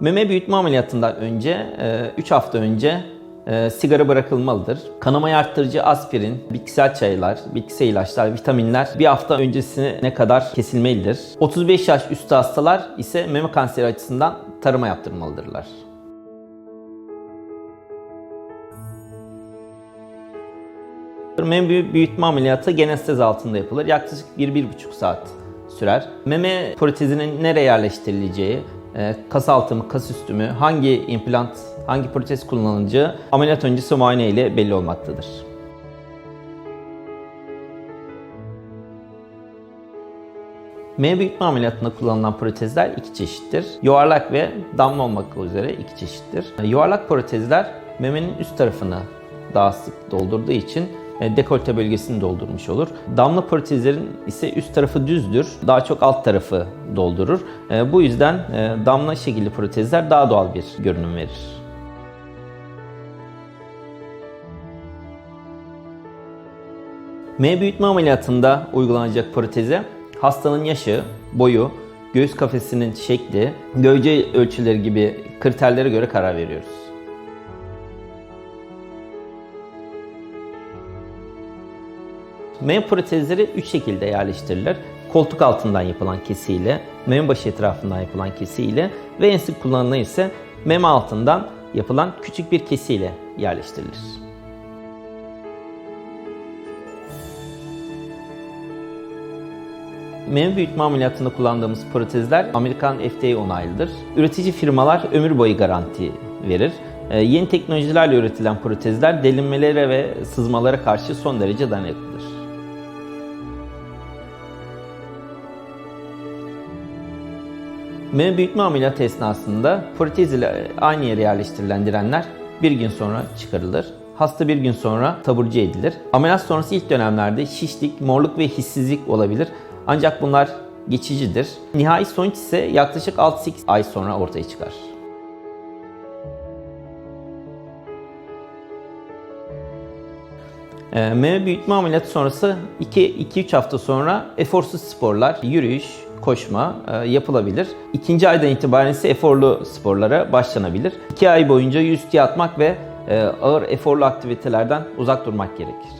Meme büyütme ameliyatından önce, 3 hafta önce e, sigara bırakılmalıdır. Kanamayı arttırıcı aspirin, bitkisel çaylar, bitkisel ilaçlar, vitaminler bir hafta öncesine kadar kesilmelidir. 35 yaş üstü hastalar ise meme kanseri açısından tarıma yaptırmalıdırlar. Meme büyü- büyütme ameliyatı genestez altında yapılır. Yaklaşık 1-1,5 saat sürer. Meme protezinin nereye yerleştirileceği, e, kas altı mı, kas üstü mü, hangi implant, hangi protez kullanılacağı ameliyat öncesi muayene ile belli olmaktadır. Meme büyütme ameliyatında kullanılan protezler iki çeşittir. Yuvarlak ve damla olmak üzere iki çeşittir. Yuvarlak protezler memenin üst tarafını daha sık doldurduğu için dekolte bölgesini doldurmuş olur. Damla protezlerin ise üst tarafı düzdür. Daha çok alt tarafı doldurur. E, Bu yüzden e, damla şekilli protezler daha doğal bir görünüm verir. M büyütme ameliyatında uygulanacak proteze hastanın yaşı, boyu, göğüs kafesinin şekli, gövde ölçüleri gibi kriterlere göre karar veriyoruz. Meme protezleri 3 şekilde yerleştirilir. Koltuk altından yapılan kesiyle, meme başı etrafından yapılan kesiyle ve en sık kullanılan ise meme altından yapılan küçük bir kesiyle yerleştirilir. Meme büyütme ameliyatında kullandığımız protezler Amerikan FDA onaylıdır. Üretici firmalar ömür boyu garanti verir. Ee, yeni teknolojilerle üretilen protezler delinmelere ve sızmalara karşı son derece dayanıklıdır. Meme büyütme ameliyatı esnasında protez ile aynı yere yerleştirilen direnler bir gün sonra çıkarılır. Hasta bir gün sonra taburcu edilir. Ameliyat sonrası ilk dönemlerde şişlik, morluk ve hissizlik olabilir. Ancak bunlar geçicidir. Nihai sonuç ise yaklaşık 6-8 ay sonra ortaya çıkar. E, meme büyütme ameliyatı sonrası 2-3 hafta sonra eforsuz sporlar, yürüyüş, koşma e, yapılabilir. İkinci aydan itibaren ise eforlu sporlara başlanabilir. 2 ay boyunca yüz üstü yatmak ve e, ağır eforlu aktivitelerden uzak durmak gerekir.